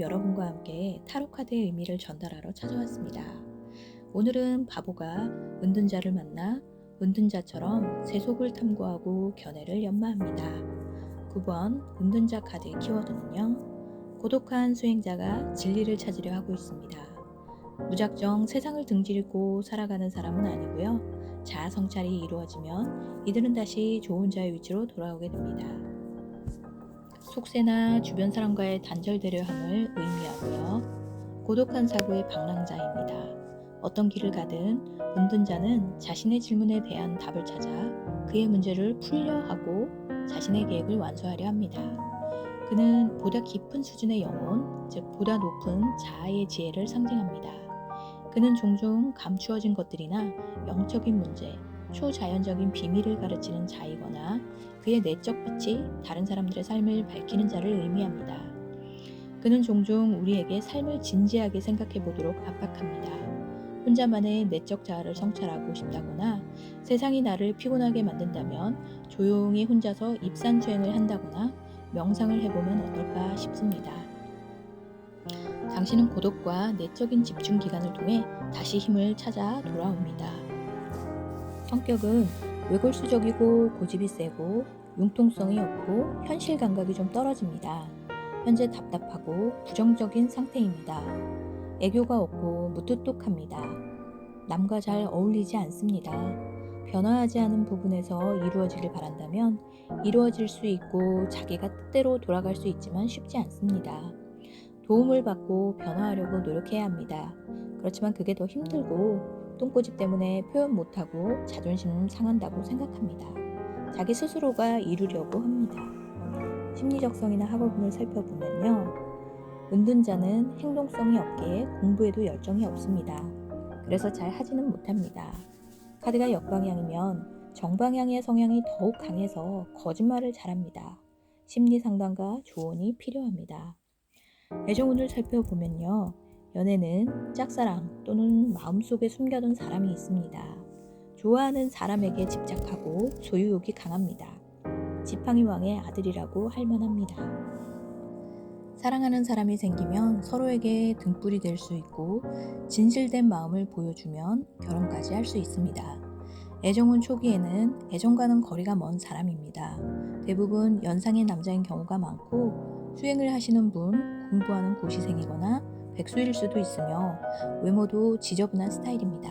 여러분과 함께 타로 카드의 의미를 전달하러 찾아왔습니다. 오늘은 바보가 은둔자를 만나 은둔자처럼 세속을 탐구하고 견해를 연마합니다. 9번 은둔자 카드의 키워드는요. 고독한 수행자가 진리를 찾으려 하고 있습니다. 무작정 세상을 등지고 살아가는 사람은 아니고요. 자아 성찰이 이루어지면 이들은 다시 좋은 자의 위치로 돌아오게 됩니다. 속세나 주변 사람과의 단절되려 함을 의미하고요. 고독한 사고의 방랑자입니다. 어떤 길을 가든 은둔자는 자신의 질문에 대한 답을 찾아 그의 문제를 풀려 하고 자신의 계획을 완수하려 합니다. 그는 보다 깊은 수준의 영혼, 즉 보다 높은 자아의 지혜를 상징합니다. 그는 종종 감추어진 것들이나 영적인 문제, 초자연적인 비밀을 가르치는 자이거나 그의 내적 빛이 다른 사람들의 삶을 밝히는 자를 의미합니다. 그는 종종 우리에게 삶을 진지하게 생각해 보도록 압박합니다. 혼자만의 내적 자아를 성찰하고 싶다거나 세상이 나를 피곤하게 만든다면 조용히 혼자서 입산주행을 한다거나 명상을 해보면 어떨까 싶습니다. 당신은 고독과 내적인 집중 기간을 통해 다시 힘을 찾아 돌아옵니다. 성격은 외골수적이고 고집이 세고 융통성이 없고 현실 감각이 좀 떨어집니다. 현재 답답하고 부정적인 상태입니다. 애교가 없고 무뚝뚝합니다. 남과 잘 어울리지 않습니다. 변화하지 않은 부분에서 이루어지길 바란다면 이루어질 수 있고 자기가 뜻대로 돌아갈 수 있지만 쉽지 않습니다. 도움을 받고 변화하려고 노력해야 합니다. 그렇지만 그게 더 힘들고 똥꼬집 때문에 표현 못하고 자존심 상한다고 생각합니다. 자기 스스로가 이루려고 합니다. 심리적성이나 학업운을 살펴보면요. 은둔자는 행동성이 없기에 공부에도 열정이 없습니다. 그래서 잘 하지는 못합니다. 카드가 역방향이면 정방향의 성향이 더욱 강해서 거짓말을 잘합니다. 심리 상담과 조언이 필요합니다. 애정운을 살펴보면요. 연애는 짝사랑 또는 마음속에 숨겨둔 사람이 있습니다. 좋아하는 사람에게 집착하고 소유욕이 강합니다. 지팡이 왕의 아들이라고 할 만합니다. 사랑하는 사람이 생기면 서로에게 등불이 될 수 있고 진실된 마음을 보여주면 결혼까지 할 수 있습니다. 애정운 초기에는 애정과는 거리가 먼 사람입니다. 대부분 연상의 남자인 경우가 많고 수행을 하시는 분, 공부하는 고시생이거나 백수일 수도 있으며 외모도 지저분한 스타일입니다.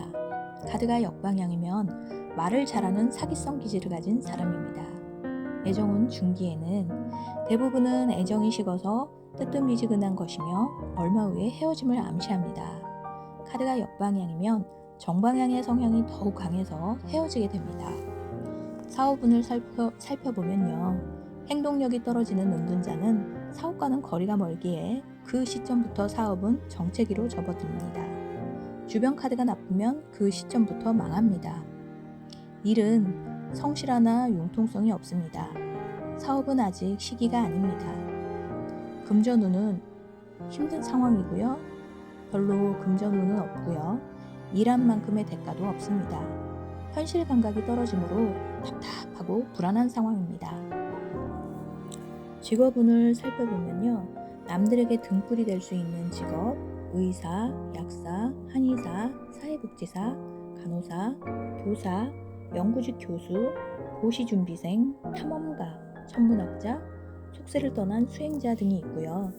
카드가 역방향이면 말을 잘하는 사기성 기질을 가진 사람입니다. 애정운 중기에는 대부분은 애정이 식어서 뜨뜻미지근한 것이며 얼마 후에 헤어짐을 암시합니다. 카드가 역방향이면 정방향의 성향이 더욱 강해서 헤어지게 됩니다. 사업운을 살펴, 살펴보면요. 행동력이 떨어지는 은둔자는 사업과는 거리가 멀기에 그 시점부터 사업은 정체기로 접어듭니다. 주변 카드가 나쁘면 그 시점부터 망합니다. 일은 성실하나 융통성이 없습니다. 사업은 아직 시기가 아닙니다. 금전운은 힘든 상황이고요. 별로 금전운은 없고요. 일한 만큼의 대가도 없습니다. 현실 감각이 떨어지므로 답답하고 불안한 상황입니다. 직업운을 살펴보면요. 남들에게 등불이 될 수 있는 직업, 의사, 약사, 한의사, 사회복지사, 간호사, 교사, 연구직 교수, 고시준비생, 탐험가, 천문학자, 속세를 떠난 수행자 등이 있고요.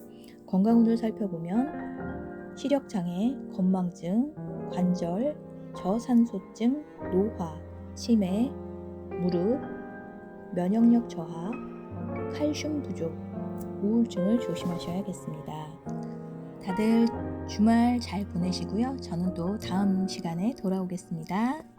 건강운을 살펴보면 시력장애, 건망증, 관절, 저산소증, 노화, 치매, 무릎, 면역력 저하, 칼슘 부족, 우울증을 조심하셔야겠습니다. 다들 주말 잘 보내시고요. 저는 또 다음 시간에 돌아오겠습니다.